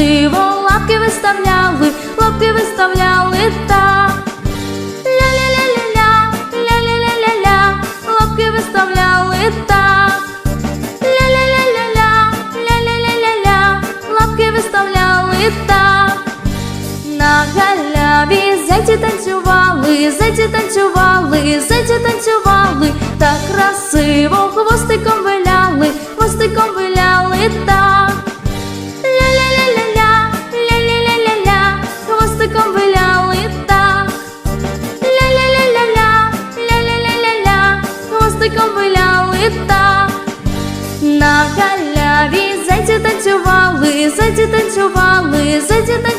красиво лапки виставляли, лапки виставляли так. Ля-ля-ля-ля-ля, ля-ля-ля-ля-ля, виставляли так. Ля-ля-ля-ля-ля, ля-ля-ля-ля-ля, лапки виставляли так. На галяві зайці танцювали, зайці танцювали, зайці танцювали, так красиво хвостиком виляли, хвостиком виляли хвостиком виляли. На халяві зайці танцювали, зайці танцювали, зайці танцювали.